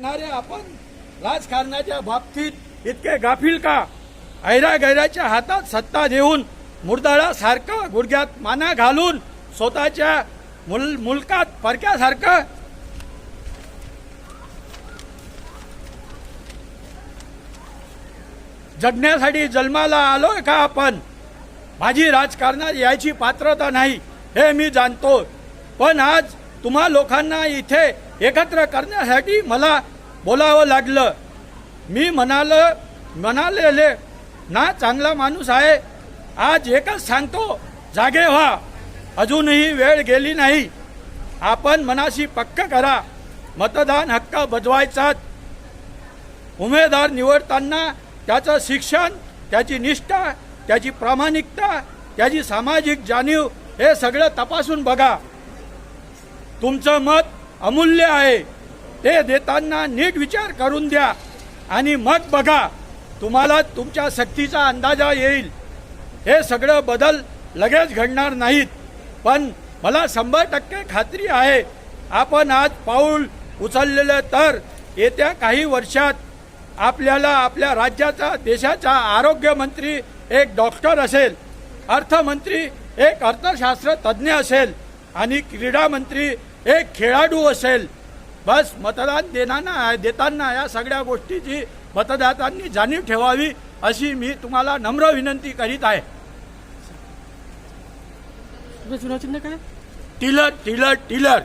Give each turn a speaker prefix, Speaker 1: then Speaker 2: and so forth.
Speaker 1: येणारे आपण राजकारणाच्या बाबतीत इतके गाफील का? ऐरा गैराच्या हातात सत्ता देऊन मुरदाळासारखं गुडघ्यात माना घालून स्वतःच्या मुल मुलकात परक्यासारखं जगण्यासाठी जन्माला आलोय का आपण? माझी राजकारणात यायची पात्रता नाही हे मी जाणतो. पण आज तुम्हा लोकांना इथे एकत्र करण्यासाठी मला बोलावं लागलं. मी म्हणाल म्हणालेले ना चांगला माणूस आहे. आज एकच सांगतो जागे व्हा. अजूनही वेळ गेली नाही. आपण मनाशी पक्क करा. मतदान हक्क बजवायचा उमेदवार निवडताना त्याचं शिक्षण त्याची निष्ठा त्याची प्रामाणिकता त्याची सामाजिक जाणीव हे सगळं तपासून बघा. तुमचं मत अमूल्य आहे. ते देताना नीट विचार करून द्या. आणि मग बघा तुम्हाला तुमच्या शक्तीचा अंदाजा येईल. हे सगळं बदल लगेच घडणार नाहीत. पण मला शंभर टक्के खात्री आहे आपण आज पाऊल उचललेलं तर येत्या काही वर्षात आपल्याला आपल्या राज्याचा देशाचा आरोग्यमंत्री एक डॉक्टर असेल अर्थमंत्री एक अर्थशास्त्र तज्ज्ञ असेल आणि क्रीडा मंत्री एक खेळाडू असेल. बस मतदान देताना देताना या सगळ्या गोष्टीची मतदारांनी जाणीव ठेवावी अशी मी तुम्हाला नम्र विनंती करीत आहे. Tiller tiller tiller.